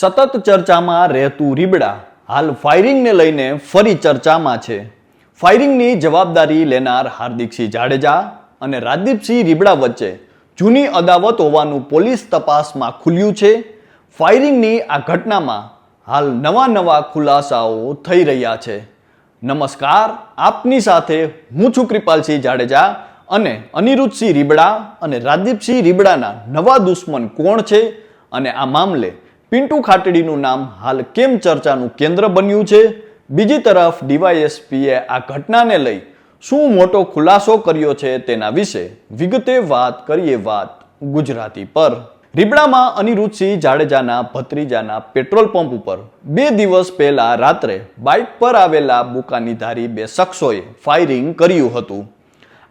સતત ચર્ચામાં રહેતું રીબડા હાલ ફાયરિંગને લઈને ફરી ચર્ચામાં છે. ફાયરિંગની જવાબદારી લેનાર હાર્દિકસિંહ જાડેજા અને રાજદીપસિંહ રીબડા વચ્ચે જૂની અદાવત હોવાનું પોલીસ તપાસમાં ખુલ્યું છે. ફાયરિંગની આ ઘટનામાં હાલ નવા નવા ખુલાસાઓ થઈ રહ્યા છે. નમસ્કાર, આપની સાથે હું છું કૃપાલસિંહ જાડેજા અને અનિરુદ્ધસિંહ રીબડા અને રાજદીપસિંહ રીબડાના નવા દુશ્મન કોણ છે? અને આ મામલે પિન્ટુ ખાટડીનું નામ હાલ કેમ ચર્ચાનું કેન્દ્ર બન્યું છે? બીજી તરફ ડીવાયએસપીએ આ ઘટનાને લઈ શું મોટો ખુલાસો કર્યો છે તેના વિશે વિગતે વાત કરીએ વાત ગુજરાતી પર. રીબડામાં અનિરુદ્ધસિંહ જાડેજાના ભત્રીજાના પેટ્રોલ પંપ ઉપર બે દિવસ પહેલા રાત્રે બાઇક પર આવેલા બુકાનીધારી બે શખ્સોએ ફાયરિંગ કર્યું હતું.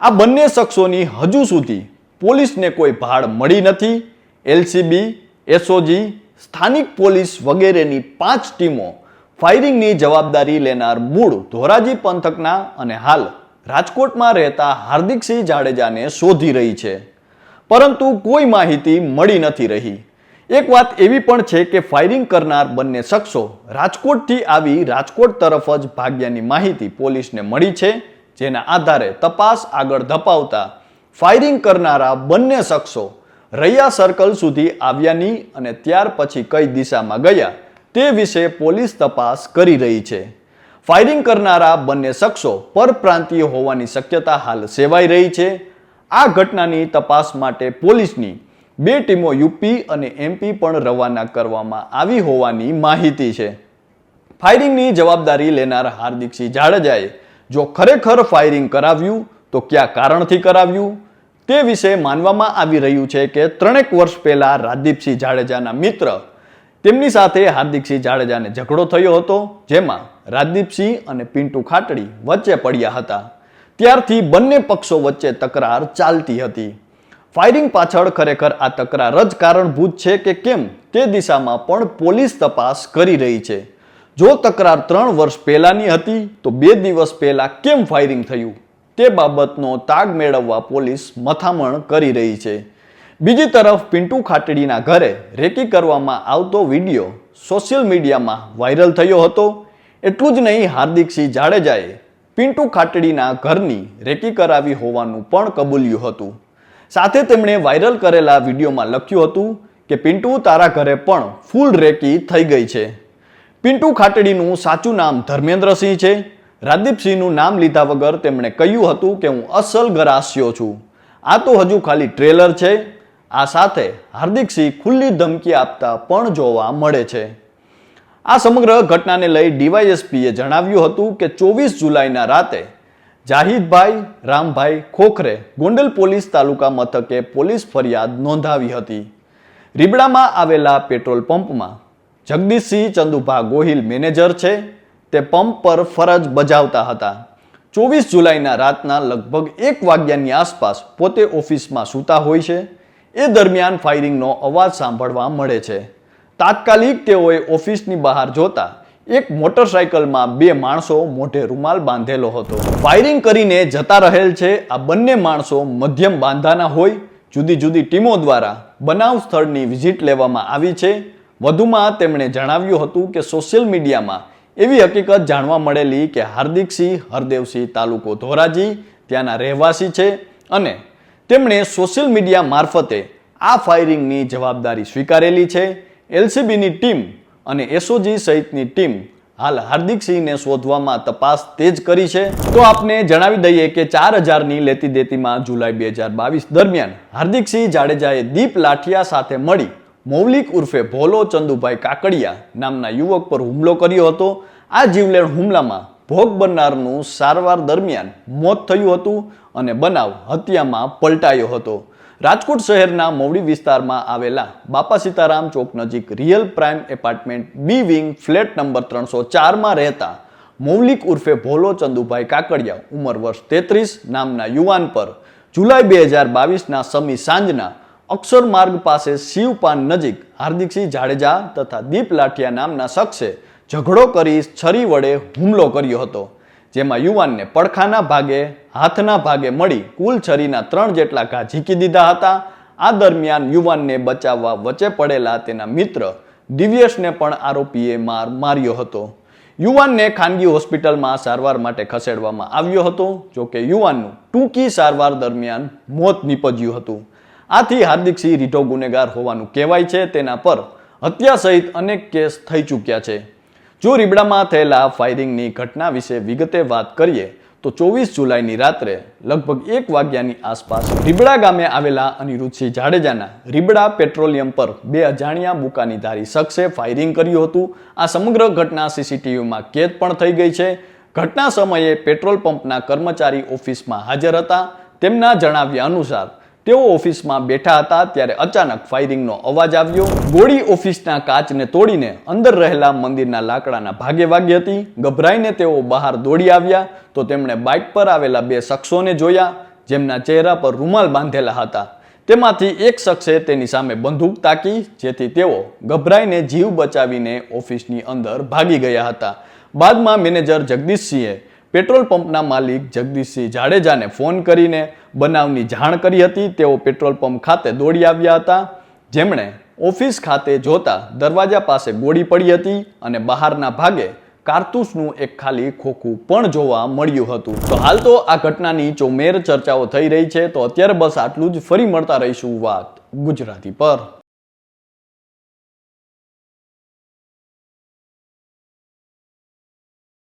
આ બંને શખ્સોની હજુ સુધી પોલીસને કોઈ ભાડ મળી નથી. એલસીબી, એસઓજી સ્થાનિક પોલીસ વગેરેની પાંચ ટીમો ફાયરિંગની જવાબદારી લેનાર મૂળ ધોરાજી પંથકના અને હાલ રાજકોટમાં રહેતા હાર્દિકસિંહ જાડેજાને શોધી રહી છે. પરંતુ કોઈ માહિતી મળી નથી રહી. એક વાત એવી પણ છે કે ફાયરિંગ કરનાર બંને શખ્સો રાજકોટથી આવી રાજકોટ તરફ જ ભાગ્યાની માહિતી પોલીસને મળી છે, જેના આધારે તપાસ આગળ ધપાવતા ફાયરિંગ કરનારા બંને શખ્સો રૈયા સર્કલ સુધી આવ્યાની અને ત્યાર પછી કઈ દિશામાં ગયા તે વિશે પોલીસ તપાસ કરી રહી છે. ફાયરિંગ કરનારા બંને શખ્સો પરપ્રાંતીય હોવાની શક્યતા હાલ સેવાઈ રહી છે. આ ઘટનાની તપાસ માટે પોલીસની બે ટીમો યુપી અને એમપી પણ રવાના કરવામાં આવી હોવાની માહિતી છે. ફાયરિંગની જવાબદારી લેનાર હાર્દિકસિંહ જાડેજાએ જો ખરેખર ફાયરિંગ કરાવ્યું તો કયા કારણથી કરાવ્યું? તે વિશે માનવામાં આવી રહ્યું છે કે ત્રણેક વર્ષ પહેલા રાજદીપસિંહ જાડેજાના મિત્ર, તેમની સાથે હાર્દિકસિંહ જાડેજાને ઝઘડો થયો હતો, જેમાં રાજદીપસિંહ અને પિન્ટુ ખાટડી વચ્ચે પડ્યા હતા. ત્યારથી બંને પક્ષો વચ્ચે તકરાર ચાલતી હતી. ફાયરિંગ પાછળ ખરેખર આ તકરાર જ કારણભૂત છે કે કેમ તે દિશામાં પણ પોલીસ તપાસ કરી રહી છે. જો તકરાર ત્રણ વર્ષ પહેલાની હતી, તો બે દિવસ પહેલાં કેમ ફાયરિંગ થયું? તે બાબતનો તાગ મેળવવા પોલીસ મથામણ કરી રહી છે. બીજી તરફ પિન્ટુ ખાટડીના ઘરે રેકી કરવામાં આવતો વીડિયો સોશિયલ મીડિયામાં વાયરલ થયો હતો. એટલું જ નહીં હાર્દિકસિંહ જાડેજાએ પિન્ટુ ખાટડીના ઘરની રેકી કરાવી હોવાનું પણ કબૂલ્યું હતું. સાથે તેમણે વાયરલ કરેલા વિડીયોમાં લખ્યું હતું કે પિન્ટુ તારા ઘરે પણ ફૂલ રેકી થઈ ગઈ છે. પિન્ટુ ખાટડીનું સાચું નામ ધર્મેન્દ્રસિંહ છે. રાજદીપસિંહનું નામ લીધા વગર તેમણે કહ્યું હતું કે હું અસલ ગરાસ્યો છું. આ તો હજુ ખાલી ટ્રેલર છે. આ સાથે હાર્દિકસિંહ ખુલ્લી ધમકી આપતા પણ જોવા મળે છે. આ સમગ્ર ઘટનાને લઈ ડીવાયએસપીએ જણાવ્યું હતું કે ચોવીસ જુલાઈના રાતે જાહિદભાઈ રામભાઈ ખોખરે ગોંડલ પોલીસ તાલુકા મથકે પોલીસ ફરિયાદ નોંધાવી હતી. રીબડામાં આવેલા પેટ્રોલ પંપમાં જગદીશસિંહ ચંદુભા ગોહિલ મેનેજર છે. તે પંપ પર ફરજ બજાવતા હતા. ચોવીસ જુલાઈના રાતના લગભગ એક વાગ્યાની આસપાસ પોતે ઓફિસમાં સૂતા હોય છે. એ દરમિયાન ફાયરિંગનો અવાજ સાંભળવા મળે છે. તાત્કાલિક તેઓએ ઓફિસની બહાર જોતા એક મોટરસાયકલમાં બે માણસો મોઢે રૂમાલ બાંધેલો હતો. ફાયરિંગ કરીને જતા રહેલ છે આ બંને માણસો મધ્યમ બાંધાના હોય, જુદી જુદી ટીમો દ્વારા બનાવ સ્થળની વિઝિટ લેવામાં આવી છે. વધુમાં તેમણે જણાવ્યું હતું કે સોશિયલ મીડિયામાં એવી હકીકત જાણવા મળેલી કે હાર્દિકસિંહ હરદેવસિંહ તાલુકો ધોરાજી ત્યાંના રહેવાસી છે અને તેમણે સોશિયલ મીડિયા મારફતે આ ફાયરિંગની જવાબદારી સ્વીકારેલી છે. એલસીબીની ટીમ અને એસઓજી સહિતની ટીમ હાલ હાર્દિકસિંહને શોધવામાં તપાસ તેજ કરી છે. તો આપને જણાવી દઈએ કે ચાર હજારની લેતી દેતીમાં જુલાઈ બે હજાર બાવીસ દરમિયાન હાર્દિકસિંહ જાડેજાએ દીપ લાઠિયા સાથે મળી મૌલિક ઉર્ફે ભોલો ચંદુભાઈ કાકડિયા નામના યુવક પર હુમલો કર્યો હતો. આ જીવલેણ હુમલામાં ભોગ બનનારનું સારવાર દરમિયાન મોત થયું હતું અને બનાવ હત્યામાં પલટાયો હતો. રાજકોટ શહેરના મોવડી વિસ્તારમાં આવેલા બાપા સીતારામ ચોક નજીક real prime apartment B wing flat number ત્રણસો ચારમાં રહેતા મૌલિક ઉર્ફે ભોલો ચંદુભાઈ કાકડિયા ઉંમર વર્ષ તેત્રીસ નામના યુવાન પર જુલાઈ બે હજાર બાવીસના સમી સાંજના અક્ષર માર્ગ પાસે શિવપાન નજીક હાર્દિકસિંહ જાડેજા તથા દીપ લાઠિયા નામના શખ્સે ઝઘડો કરી છરી વડે હુમલો કર્યો હતો, જેમાં યુવાનને પડખાના ભાગે, હાથના ભાગે મળી કુલ છરીના ત્રણ જેટલા ઘા ઝીકી દીધા હતા. આ દરમિયાન યુવાનને બચાવવા વચ્ચે પડેલા તેના મિત્ર દિવ્યેશને પણ આરોપીએ માર માર્યો હતો. યુવાનને ખાનગી હોસ્પિટલમાં સારવાર માટે ખસેડવામાં આવ્યો હતો, જો કે યુવાનનું ટૂંકી સારવાર દરમિયાન મોત નીપજ્યું હતું. આથી હાર્દિકસિંહ રીઢો ગુનેગાર હોવાનું કહેવાય છે, તેના પર હત્યા સહિત અનેક કેસ થઈ ચૂક્યા છે. જો રીબડામાં થયેલા ફાયરિંગની ઘટના વિશે વિગતે વાત કરીએ, તો ચોવીસ જુલાઈની રાત્રે લગભગ એક વાગ્યાની આસપાસ રીબડા ગામે આવેલા અનિરુદ્ધસિંહ જાડેજાના રીબડા પેટ્રોલિયમ પર બે અજાણ્યા બુકાની ધારી શખ્સે ફાયરિંગ કર્યું હતું. આ સમગ્ર ઘટના સીસીટીવીમાં કેદ પણ થઈ ગઈ છે. ઘટના સમયે પેટ્રોલ પંપના કર્મચારી ઓફિસમાં હાજર હતા. તેમના જણાવ્યા અનુસાર તેઓ ઓફિસમાં બેઠા હતા ત્યારે અચાનક ફાયરિંગનો અવાજ આવ્યો. ગોળી ઓફિસના કાચને તોડીને અંદર રહેલા મંદિરના લાકડાના ભાગે વાગી હતી. ગભરાઈને તેઓ બહાર દોડી આવ્યા તો તેમણે બાઇક પર આવેલા બે શખ્સોને જોયા, જેમના ચહેરા પર રૂમાલ બાંધેલા હતા. તેમાંથી એક શખ્સે તેની સામે બંદૂક તાકી, જેથી તેઓ ગભરાઈને જીવ બચાવીને ઓફિસની અંદર ભાગી ગયા હતા. બાદમાં મેનેજર જગદીશસિંહે પેટ્રોલ પંપના માલિક જગદીશસિંહ જાડેજાને ફોન કરીને બનાવની જાણ કરી હતી. તેઓ પેટ્રોલ પંપ ખાતે દોડી આવ્યા હતા. જેમણે ઓફિસ ખાતે જોતા દરવાજા પાસે ગોળી પડી હતી અને બહારના ભાગે કારતૂસનું એક ખાલી ખોખું પણ જોવા મળ્યું હતું. તો હાલ તો આ ઘટનાની ચોમેર ચર્ચાઓ થઈ રહી છે. તો અત્યારે બસ આટલું જ. ફરી મળતા રહીશું વાત ગુજરાતી પર.